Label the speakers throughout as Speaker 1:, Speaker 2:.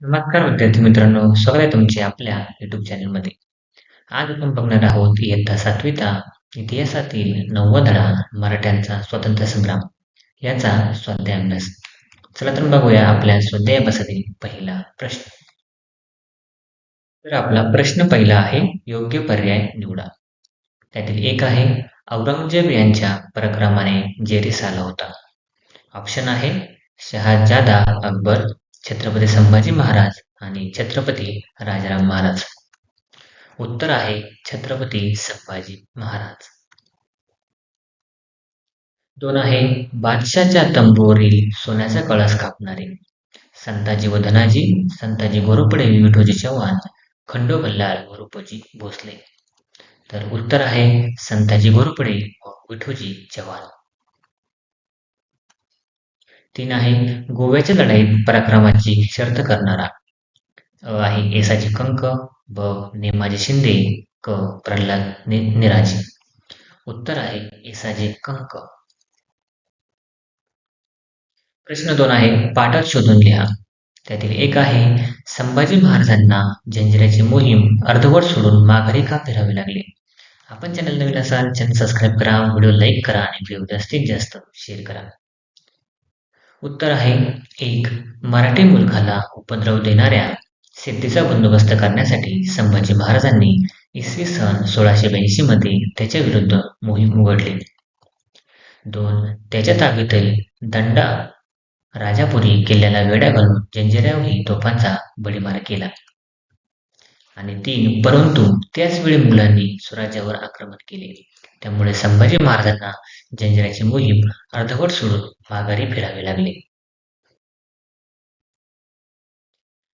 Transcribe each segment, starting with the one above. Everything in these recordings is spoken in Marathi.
Speaker 1: नमस्कार विद्यार्थी मित्रांनो, स्वागत आहे तुमचे आपल्या युट्यूब चॅनलमध्ये. आज आपण बघणार आहोत इयत्ता सातवीचा इतिहासातील नव्वद धडा मराठ्यांचा स्वातंत्र्य संग्राम याचा स्वाध्याय अभ्यास. चला तर बघूया आपल्या स्वाध्याय अभ्यासातील पहिला प्रश्न. तर आपला प्रश्न पहिला आहे योग्य पर्याय निवडा. त्यातील एक आहे औरंगजेब यांच्या पराक्रमाने जेरीस आला होता. ऑप्शन आहे शहाजादा अकबर, छत्रपती संभाजी महाराज आणि छत्रपती राजाराम महाराज. उत्तर आहे छत्रपती संभाजी महाराज. दोन आहे बादशाच्या तंबूवरील सोन्याचा कळस कापणारे संताजी व धनाजी, संताजी गोरुपडे विठोजी चव्हाण, खंडो बल्लाळ भोसले. तर उत्तर आहे संताजी घोरपडे व विठोजी चव्हाण. तीन आहे गोव्याच्या लढाईत पराक्रमाची शर्त करणारा अ आहे येसाजी कंक ब नेमाजी शिंदे क प्रल्हाद निराजी. उत्तर आहे येसाजी कंक. प्रश्न दोन आहे पाठात शोधून लिहा त्यातील एक आहे संभाजी महाराजांना जंजिराची मोहीम अर्धवट सोडून माघारी का फिरावे लागले? आपण चॅनल नवीन असाल चॅनल सबस्क्राईब करा व्हिडिओ लाईक करा आणि व्हिडिओ जास्तीत जास्त शेअर करा. उत्तर आहे एक. मराठी मुलखाला उपद्रव देणाऱ्या सिद्धीचा बंदोबस्त करण्यासाठी संभाजी महाराजांनी इसवी सन सोळाशे ब्याऐंशी मध्ये त्याच्या विरुद्ध मोहीम उघडली. दोन. त्याच्या ताब्यातील दंडा राजापुरी किल्ल्याला वेड्या घालून जंजिऱ्यावरही तोफांचा बळीमार केला. आणि तीन परंतु त्याच वेळी मुलांनी स्वराज्यावर आक्रमण केले. त्यामुळे संभाजी महाराजांना जंजिराची मोहीम अर्धवट सोडून माघारी फिरावे लागले.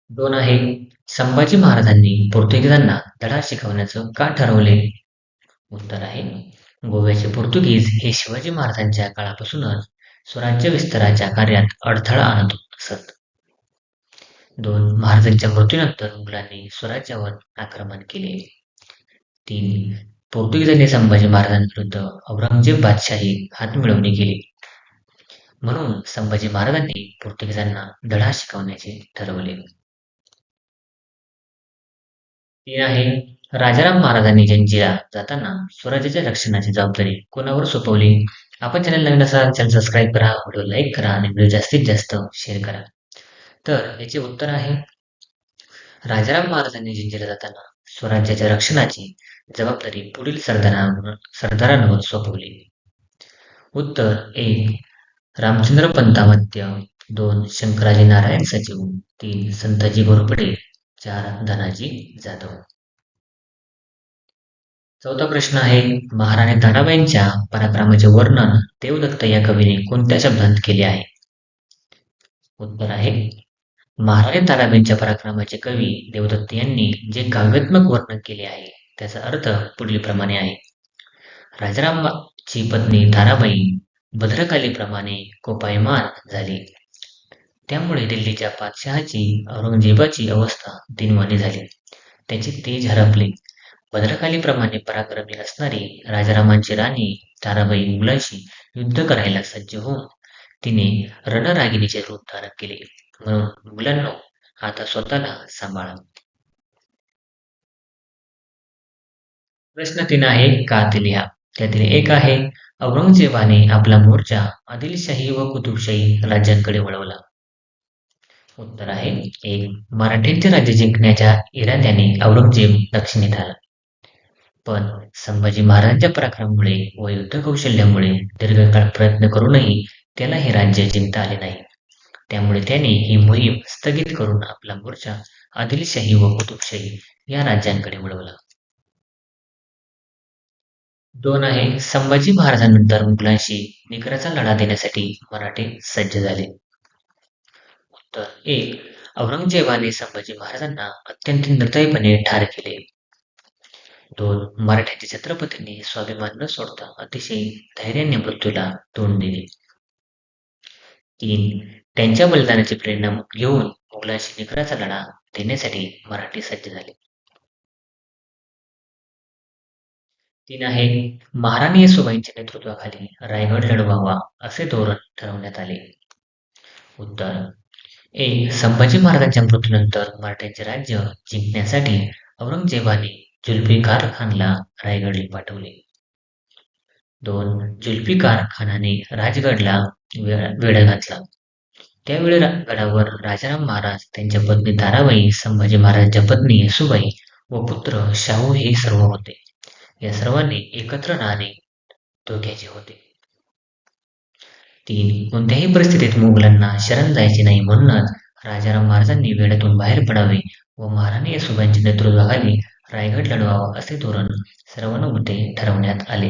Speaker 1: दोन आहे संभाजी महाराजांनी पोर्तुगीजांना धडा शिकवण्याचं का ठरवले? उत्तर आहे गोव्याचे पोर्तुगीज हे शिवाजी महाराजांच्या काळापासूनच स्वराज्य विस्ताराच्या कार्यात अडथळा आणत असत दोन महाराजांच्या मृत्यूनंतर मुघलांनी स्वराज्यावर आक्रमण केले. तीन पोर्तुगीजांनी संभाजी महाराजांविरुद्ध औरंगजेब बादशाही हात मिळवणी केली. म्हणून संभाजी महाराजांनी पोर्तुगीजांना धडा शिकवण्याचे ठरवले. तीन आहे राजाराम महाराजांनी जंजिरा जाताना स्वराज्याच्या रक्षणाची जबाबदारी कोणावर सोपवली? आपण चॅनल नवीन असाल चॅनल सबस्क्राईब करा व्हिडिओ लाईक करा आणि व्हिडिओ जास्तीत जास्त शेअर करा. तर याचे उत्तर आहे राजाराम महाराजांनी जंजिरा जाताना स्वराज्याच्या रक्षणाची जबाबदारी पुढील सरदारांवर सरदारांवर सोपवली. उत्तर एक रामचंद्र पंतामध्य दोन शंकराजी नारायण सचिव तीन संताजी घोरपडे चार धनाजी जाधव. चौथा प्रश्न आहे महाराणी ताराबाईंच्या पराक्रमाचे वर्णन देवदत्त या कवीने कोणत्या शब्दांत केले आहे? उत्तर आहे महाराणी ताराबाईंच्या पराक्रमाचे कवी देवदत्त यांनी जे काव्यात्मक वर्णन केले आहे त्याचा अर्थ पुढील प्रमाणे आहे. राजारामची पत्नी ताराबाई भद्रकालीप्रमाणे कोपायमान झाली. त्यामुळे दिल्लीच्या पातशहाची औरंगजेबाची अवस्था दिनवाणी झाली. त्याचे तेज हरपले. भद्रकालीप्रमाणे पराक्रमी असणारी राजारामांची राणी ताराबाई मुलांशी युद्ध करायला सज्ज होऊन तिने रणरागिणीचे रूप धारण केले. मुलांना आता स्वतःला सांभाळा. प्रश्न तीन आहे का ते लिहा त्यातील एक आहे औरंगजेबाने आपला मोर्चा आदिलशाही व कुतुबशाही राज्यांकडे वळवला. उत्तर आहे एक मराठ्यांचे राज्य जिंकण्याच्या इराद्याने औरंगजेब दक्षिणेत आला. पण संभाजी महाराजांच्या पराक्रमामुळे व युद्ध कौशल्यामुळे दीर्घकाळ प्रयत्न करूनही त्याला हे राज्य जिंकता आले नाही. त्यामुळे त्याने ही मोहीम स्थगित करून आपला मोर्चा आदिलशाही व कुतुबशाही या राज्यांकडे वळवला. दोन आहे संभाजी महाराजांनंतर मुघलांशी निकराचा लढा देण्यासाठी मराठे सज्ज झाले. उत्तर एक औरंगजेबाने संभाजी महाराजांना अत्यंत निर्दयीपणे ठार केले. दोन मराठ्याच्या छत्रपतींनी स्वाभिमान न सोडता अतिशय धैर्याने मृत्यूला तोंड दिले. तीन त्यांच्या बलिदानाची प्रेरणा घेऊन मुघलांशी निकराचा लढा देण्यासाठी मराठी सज्ज झाले. तीन आहे महाराणी येसुबाईंच्या नेतृत्वाखाली रायगड लढवावा असे धोरण ठरवण्यात आले. उत्तर एक संभाजी महाराजांच्या मृत्यूनंतर मराठ्यांचे राज्य जिंकण्यासाठी औरंगजेबाने जुल्फिकार खानला रायगडला पाठवले. दोन जुल्फिकार खानाने राजगडला वेढा घातला. त्यावेळी गडावर राजाराम महाराज त्यांच्या पत्नी ताराबाई संभाजी महाराजांच्या पत्नी येसुबाई व पुत्र शाहू हे सर्व होते. या सर्वांनी एकत्र राहणे धोक्याचे होते. तीन कोणत्याही परिस्थितीत मुघलांना शरण जायचे नाही म्हणूनच राजाराम महाराजांनी वेड्यातून बाहेर पडावे व महाराणी येसुबाईंच्या नेतृत्वाखाली रायगड लढवावा असे धोरण सर्वानुमते ठरवण्यात आले.